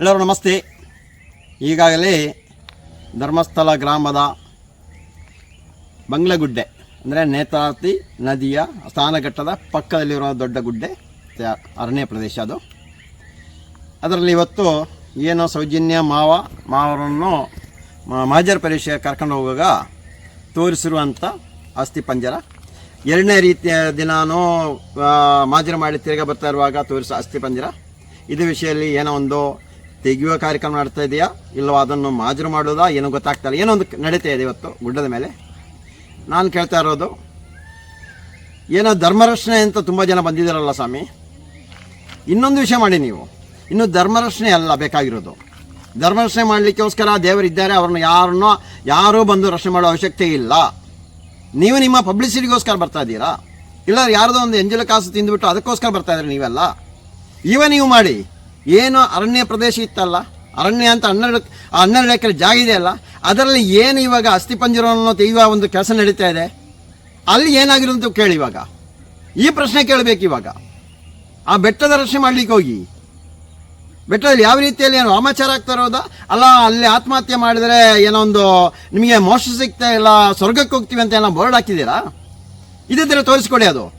ಎಲ್ಲರೂ ನಮಸ್ತೆ. ಈಗಾಗಲೇ ಧರ್ಮಸ್ಥಳ ಗ್ರಾಮದ ಬಂಗ್ಲಗುಡ್ಡೆ, ಅಂದರೆ ನೇತಾತಿ ನದಿಯ ಸ್ನಾನಘಟ್ಟದ ಪಕ್ಕದಲ್ಲಿರುವ ದೊಡ್ಡ ಗುಡ್ಡೆ ಅರಣ್ಯ ಪ್ರದೇಶ ಅದು. ಅದರಲ್ಲಿ ಇವತ್ತು ಏನೋ ಸೌಜನ್ಯ ಮಾವ, ಮಾವರನ್ನು ಮಾಜರ್ ಪರೀಕ್ಷೆ ಕರ್ಕೊಂಡು ಹೋಗುವಾಗ ತೋರಿಸಿರುವಂಥ ಅಸ್ಥಿ ಪಂಜರ. ಎರಡನೇ ರೀತಿಯ ದಿನಾನೂ ಮಾಜರ ಮಾಡಿ ತಿರುಗ ಬರ್ತಾ ಇರುವಾಗ ತೋರಿಸೋ ಅಸ್ಥಿ ಪಂಜರ. ಇದು ವಿಷಯದಲ್ಲಿ ಏನೋ ಒಂದು ತೆಗೆಯುವ ಕಾರ್ಯಕ್ರಮ ನಡ್ತಾ ಇದೆಯಾ? ಇಲ್ಲವೋ ಅದನ್ನು ಮಾಜರು ಮಾಡೋದಾ ಏನೋ ಗೊತ್ತಾಗ್ತಾ ಇಲ್ಲ. ಏನೋ ಒಂದು ನಡೀತಾ ಇದೆ ಇವತ್ತು ಗುಡ್ಡದ ಮೇಲೆ. ನಾನು ಕೇಳ್ತಾ ಇರೋದು, ಏನೋ ಧರ್ಮರಕ್ಷಣೆ ಅಂತ ತುಂಬ ಜನ ಬಂದಿದ್ದಾರಲ್ಲ ಸ್ವಾಮಿ. ಇನ್ನೊಂದು ವಿಷಯ ಮಾಡಿ ನೀವು. ಇನ್ನು ಧರ್ಮರಕ್ಷಣೆ ಅಲ್ಲ ಬೇಕಾಗಿರೋದು. ಧರ್ಮರಕ್ಷಣೆ ಮಾಡಲಿಕ್ಕೋಸ್ಕರ ದೇವರಿದ್ದಾರೆ ಅವ್ರನ್ನ ಯಾರನ್ನೋ, ಯಾರೂ ಬಂದು ರಕ್ಷಣೆ ಮಾಡೋ ಅವಶ್ಯಕತೆ ಇಲ್ಲ. ನೀವು ನಿಮ್ಮ ಪಬ್ಲಿಸಿಟಿಗೋಸ್ಕರ ಬರ್ತಾ ಇದ್ದೀರಾ? ಇಲ್ಲ ಯಾರದೋ ಒಂದು ಎಂಜಲ ಕಾಸು ತಿಂದುಬಿಟ್ಟು ಅದಕ್ಕೋಸ್ಕರ ಬರ್ತಾ ಇದ್ರಿ ನೀವೆಲ್ಲ? ಇವ ನೀವು ಮಾಡಿ. ಏನು ಅರಣ್ಯ ಪ್ರದೇಶ ಇತ್ತಲ್ಲ, ಅರಣ್ಯ ಅಂತ ಹನ್ನೆರಡು ಹನ್ನೆರಡು ಎಕರೆ ಜಾಗ ಇದೆಯಲ್ಲ ಅದರಲ್ಲಿ ಏನು ಇವಾಗ ಅಸ್ಥಿಪಂಜರವನ್ನು ತೆಗೆಯುವ ಒಂದು ಕೆಲಸ ನಡೀತಾ ಇದೆ? ಅಲ್ಲಿ ಏನಾಗಿರೋ ಅಂತ ಕೇಳಿ ಇವಾಗ. ಈ ಪ್ರಶ್ನೆ ಕೇಳಬೇಕು ಇವಾಗ. ಆ ಬೆಟ್ಟದ ರಕ್ಷಣೆ ಮಾಡ್ಲಿಕ್ಕೆ ಹೋಗಿ. ಬೆಟ್ಟದಲ್ಲಿ ಯಾವ ರೀತಿಯಲ್ಲಿ ಏನು ವಾಮಾಚಾರ ಆಗ್ತಾ ಇರೋದಾ? ಅಲ್ಲ, ಅಲ್ಲಿ ಆತ್ಮಹತ್ಯೆ ಮಾಡಿದರೆ ಏನೋ ಒಂದು ನಿಮಗೆ ಮೋಸ ಸಿಗ್ತಾ ಇಲ್ಲ, ಸ್ವರ್ಗಕ್ಕೆ ಹೋಗ್ತೀವಿ ಅಂತ ಏನೋ ಬೋರ್ಡ್ ಹಾಕಿದ್ದೀರಾ? ಇದ್ದಿದ್ರೆ ತೋರಿಸ್ಕೊಡಿ ಅದು.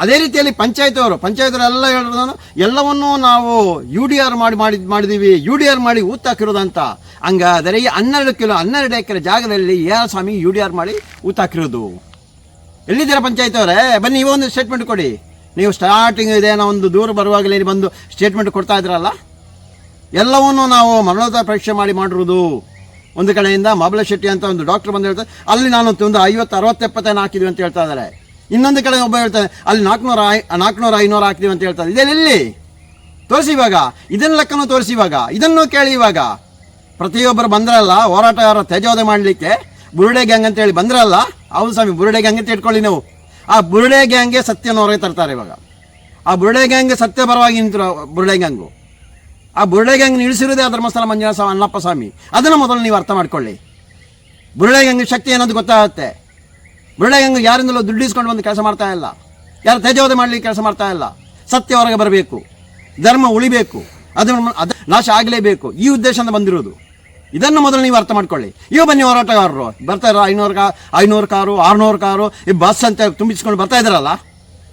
ಅದೇ ರೀತಿಯಲ್ಲಿ ಪಂಚಾಯತ್ ಅವರು ಪಂಚಾಯತ್ ಎಲ್ಲ ಹೇಳಿರೋದು ಎಲ್ಲವನ್ನೂ ನಾವು ಯು ಡಿ ಆರ್ ಮಾಡಿ ಮಾಡಿ, ಮಾಡಿದೀವಿ. ಯು ಡಿ ಆರ್ ಮಾಡಿ ಊತ್ ಹಾಕಿರೋದಂತ. ಹಂಗಾದರೆ ಈ ಹನ್ನೆರಡು ಕಿಲೋ, ಹನ್ನೆರಡು ಎಕರೆ ಜಾಗದಲ್ಲಿ ಯಾರ ಸ್ವಾಮಿ ಯು ಡಿ ಆರ್ ಮಾಡಿ ಊತ್ ಹಾಕಿರೋದು. ಎಲ್ಲಿದ್ದೀರಾ ಪಂಚಾಯತ್ ಅವರೇ ಬನ್ನಿ ನೀವು ಒಂದು ಸ್ಟೇಟ್ಮೆಂಟ್ ಕೊಡಿ. ನೀವು ಸ್ಟಾರ್ಟಿಂಗ್ ಇದೇನೋ ಒಂದು ದೂರ ಬರುವಾಗಲೇ ಬಂದು ಸ್ಟೇಟ್ಮೆಂಟ್ ಕೊಡ್ತಾ ಇದ್ರಲ್ಲ? ಎಲ್ಲವನ್ನು ನಾವು ಮರಣೋತ್ತರ ಪರೀಕ್ಷೆ ಮಾಡಿ ಮಾಡಿರೋದು. ಒಂದು ಕಡೆಯಿಂದ ಮಬಲ ಶೆಟ್ಟಿ ಅಂತ ಒಂದು ಡಾಕ್ಟರ್ ಬಂದು ಹೇಳ್ತಾರೆ. ಅಲ್ಲಿ ನಾನು ಒಂದು ಐವತ್ತು, ಅರವತ್ತು ಎಪ್ಪತ್ತೇನು ಹಾಕಿದ್ವಿ ಅಂತ ಹೇಳ್ತಾ ಇದ್ದಾರೆ. ಇನ್ನೊಂದು ಕಡೆ ಒಬ್ಬ ಹೇಳ್ತಾನೆ, ಅಲ್ಲಿ ನಾಲ್ಕುನೂರ ನಾಲ್ಕುನೂರ ಐನೂರು ಹಾಕ್ತೀವಿ ಅಂತ ಹೇಳ್ತಾರೆ ಇದೇನು ಎಲ್ಲಿ? ತೋರಿಸಿ ಇವಾಗ. ಇದನ್ನ ಲೆಕ್ಕನೂ ತೋರಿಸಿ ಇವಾಗ. ಇದನ್ನು ಕೇಳಿ ಇವಾಗ. ಪ್ರತಿಯೊಬ್ಬರು ಬಂದ್ರಲ್ಲ, ಹೋರಾಟಗಾರ ತೇಜೋದಯ ಮಾಡಲಿಕ್ಕೆ, ಬುರುಡೆ ಗ್ಯಾಂಗ್ ಅಂತ ಹೇಳಿ ಬಂದ್ರಲ್ಲ, ಹೌದು ಸ್ವಾಮಿ, ಬುರುಡೆ ಗ್ಯಾಂಗ್ ಅಂತ ಇಟ್ಕೊಳ್ಳಿ ನಾವು. ಆ ಬುರುಡೆ ಗ್ಯಾಂಗ್ಗೆ ಸತ್ಯನ ಹೊರಗೆ ತರ್ತಾರೆ ಇವಾಗ. ಆ ಬುರುಡೆ ಗ್ಯಾಂಗ್ ಸತ್ಯ ಪರವಾಗಿ ನಿಂತರು ಬುರುಡೆ ಗ್ಯಾಂಗು. ಆ ಬುರುಡೆ ಗ್ಯಾಂಗ್ ನಿಲ್ಲಿಸಿರೋದೇ ಆ ಧರ್ಮಸ್ಥಳ ಮಂಜುನಾಥ ಸ್ವಾಮಿ ಅಣ್ಣಪ್ಪ ಸ್ವಾಮಿ. ಅದನ್ನು ಮೊದಲು ನೀವು ಅರ್ಥ ಮಾಡ್ಕೊಳ್ಳಿ. ಬುರುಡೆ ಗ್ಯಾಂಗ್ ಶಕ್ತಿ ಅನ್ನೋದು ಗೊತ್ತಾಗುತ್ತೆ? ಗ್ಯಾಂಗ್ ಯಾರಿಂದಲೂ ದುಡ್ಡು ಇಸ್ಕೊಂಡು ಬಂದು ಕೆಲಸ ಮಾಡ್ತಾ ಇಲ್ಲ. ಯಾರು ತೇಜೋದಯ ಮಾಡಲಿಕ್ಕೆ ಕೆಲಸ ಮಾಡ್ತಾ ಇಲ್ಲ. ಸತ್ಯ ಹೊರಗೆ ಬರಬೇಕು. ಧರ್ಮ ಉಳಿಬೇಕು. ಅದನ್ನು ಅದು ನಾಶ ಆಗಲೇಬೇಕು. ಈ ಉದ್ದೇಶದಿಂದ ಬಂದಿರೋದು. ಇದನ್ನು ಮೊದಲು ನೀವು ಅರ್ಥ ಮಾಡ್ಕೊಳ್ಳಿ. ಇವ ಬನ್ನಿ ಹೋರಾಟಗಾರರು. ಬರ್ತಾರೆ ಐನೂರು ಕಾ ಐನೂರು ಕಾರು, ಆರುನೂರು ಕಾರು, ಈ ಬಸ್ ಅಂತ ತುಂಬಿಸ್ಕೊಂಡು ಬರ್ತಾ ಇದ್ದಾರಲ್ಲ?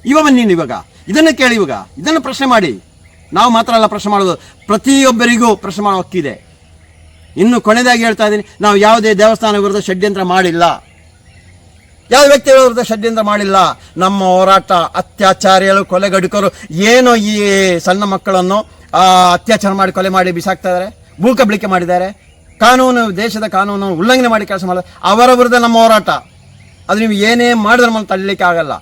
ಇವ ಬನ್ನಿ ನೀವು ಇವಾಗ. ಇದನ್ನು ಕೇಳಿ ಇವಾಗ. ಇದನ್ನು ಪ್ರಶ್ನೆ ಮಾಡಿ. ನಾವು ಮಾತ್ರ ಅಲ್ಲ ಪ್ರಶ್ನೆ ಮಾಡೋದು. ಪ್ರತಿಯೊಬ್ಬರಿಗೂ ಪ್ರಶ್ನೆ ಮಾಡೋ ಹಕ್ಕಿದೆ. ಇನ್ನು ಕೊನೆಯದಾಗಿ ಹೇಳ್ತಾ ಇದ್ದೀನಿ. ನಾವು ಯಾವುದೇ ದೇವಸ್ಥಾನ ವಿರುದ್ಧ ಷಡ್ಯಂತ್ರ ಮಾಡಿಲ್ಲ. ಯಾವ ವ್ಯಕ್ತಿ ವಿರುದ್ಧ ಷಡ್ಯಂತ್ರ ಮಾಡಿಲ್ಲ? ನಮ್ಮ ಹೋರಾಟ ಅತ್ಯಾಚಾರಿಗಳು, ಕೊಲೆಗಡುಕರು ಏನು ಈ ಸಣ್ಣ ಮಕ್ಕಳನ್ನು ಅತ್ಯಾಚಾರ ಮಾಡಿ ಕೊಲೆ ಮಾಡಿ ಬಿಸಾಕ್ತಾ ಇದ್ದಾರೆ ಭೂಕಬಳಿಕೆ ಮಾಡಿದ್ದಾರೆ. ಕಾನೂನು, ದೇಶದ ಕಾನೂನು ಉಲ್ಲಂಘನೆ ಮಾಡಿ ಕೆಲಸ ಮಾಡಿದ ಅವರ ವಿರುದ್ಧ ನಮ್ಮ ಹೋರಾಟ. ಅದು ನೀವು ಏನೇ ಮಾಡಿದ್ರೆ ನಮ್ಮನ್ನು ತಳ್ಳಲಿಕ್ಕೆ ಆಗಲ್ಲ.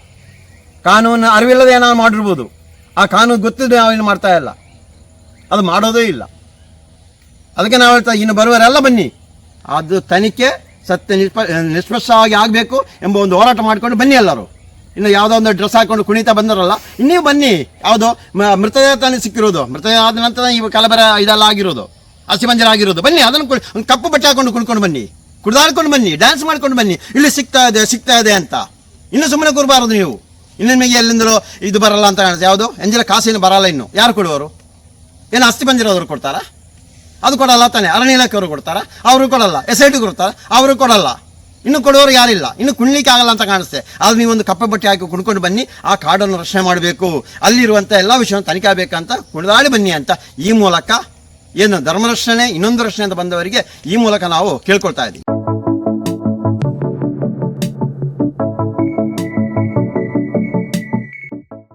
ಕಾನೂನು ಅರಿವಿಲ್ಲದೆ ಏನಾದ್ರು ಮಾಡಿರ್ಬೋದು. ಆ ಕಾನೂನು ಗೊತ್ತಿದ್ರೆ ನಾವೇನು ಮಾಡ್ತಾ ಇಲ್ಲ. ಅದು ಮಾಡೋದೇ ಇಲ್ಲ. ಅದಕ್ಕೆ ನಾವು ಹೇಳ್ತಾ ಇನ್ನು ಬರುವರೆಲ್ಲ ಬನ್ನಿ. ಅದು ತನಿಖೆ ಸತ್ಯ ನಿಷ್ಪ ನಿಷ್ಪಕ್ಷವಾಗಿ ಆಗಬೇಕು ಎಂಬ ಒಂದು ಹೋರಾಟ ಮಾಡಿಕೊಂಡು ಬನ್ನಿ ಎಲ್ಲರೂ. ಇನ್ನು ಯಾವುದೋ ಒಂದು ಡ್ರೆಸ್ ಹಾಕೊಂಡು ಕುಣಿತಾ ಬಂದರಲ್ಲ ಇನ್ನೂ ಬನ್ನಿ. ಯಾವುದೋ ಮೃತದೇಹ ತಾನೇ ಸಿಕ್ಕಿರೋದು. ಮೃತದೇಹ ಆದ ನಂತರ ಈ ಕಲಬರ ಇದೆಲ್ಲ ಆಗಿರೋದು. ಹಸಿಮಂಜರ ಆಗಿರೋದು. ಬನ್ನಿ, ಅದನ್ನು ಒಂದು ಕಪ್ಪು ಬಟ್ಟೆ ಹಾಕೊಂಡು ಕುಣ್ಕೊಂಡು ಬನ್ನಿ. ಕುಡ್ದಾಡ್ಕೊಂಡು ಬನ್ನಿ ಡ್ಯಾನ್ಸ್ ಮಾಡ್ಕೊಂಡು ಬನ್ನಿ. ಇಲ್ಲಿ ಸಿಗ್ತಾ ಇದೆ ಸಿಗ್ತಾ ಇದೆ ಅಂತ. ಇನ್ನು ಸುಮ್ಮನೆ ಕೊಡಬಾರ್ದು ನೀವು. ಇನ್ನು ನಿಮಗೆ ಎಲ್ಲಿಂದಲೂ ಇದು ಬರಲ್ಲ ಅಂತ ಕಾಣುತ್ತೆ. ಯಾವುದು? ಎಂಜಲ ಕಾಸಿನ ಬರಲ್ಲ ಇನ್ನು. ಯಾರು ಕೊಡುವರು? ಏನು ಅಸ್ಥಿ ಬಂದಿರೋದ್ರು ಕೊಡ್ತಾರಾ? ಅದು ಕೊಡಲ್ಲ ತಾನೆ. ಅರಣ್ಯ ಇಲಾಖೆಯವರು ಕೊಡ್ತಾರ? ಅವರು ಕೊಡಲ್ಲ. ಎಸ್ ಐ ಟಿ ಕೊಡ್ತಾರೆ? ಅವರು ಕೊಡಲ್ಲ. ಇನ್ನು ಕೊಡೋರು ಯಾರಿಲ್ಲ. ಇನ್ನು ಕುಣ್ಲಿಕ್ಕೆ ಆಗಲ್ಲ ಅಂತ ಕಾಣಿಸ್ತೆ. ಆದ್ರೆ ನೀವೊಂದು ಕಪ್ಪೆ ಬಟ್ಟೆ ಹಾಕಿ ಕುಣ್ಕೊಂಡು ಬನ್ನಿ. ಆ ಕಾಡನ್ನು ರಕ್ಷಣೆ ಮಾಡಬೇಕು. ಅಲ್ಲಿರುವಂಥ ಎಲ್ಲ ವಿಷಯವನ್ನು ತನಿಖೆ ಆಗಬೇಕಂತ ಕುಣಿದಾಡಿ ಬನ್ನಿ ಅಂತ ಈ ಮೂಲಕ ಏನು ಧರ್ಮ ರಕ್ಷಣೆ, ಇನ್ನೊಂದು ರಕ್ಷಣೆ ಅಂತ ಬಂದವರಿಗೆ ಈ ಮೂಲಕ ನಾವು ಕೇಳ್ಕೊಳ್ತಾ ಇದ್ದೀವಿ.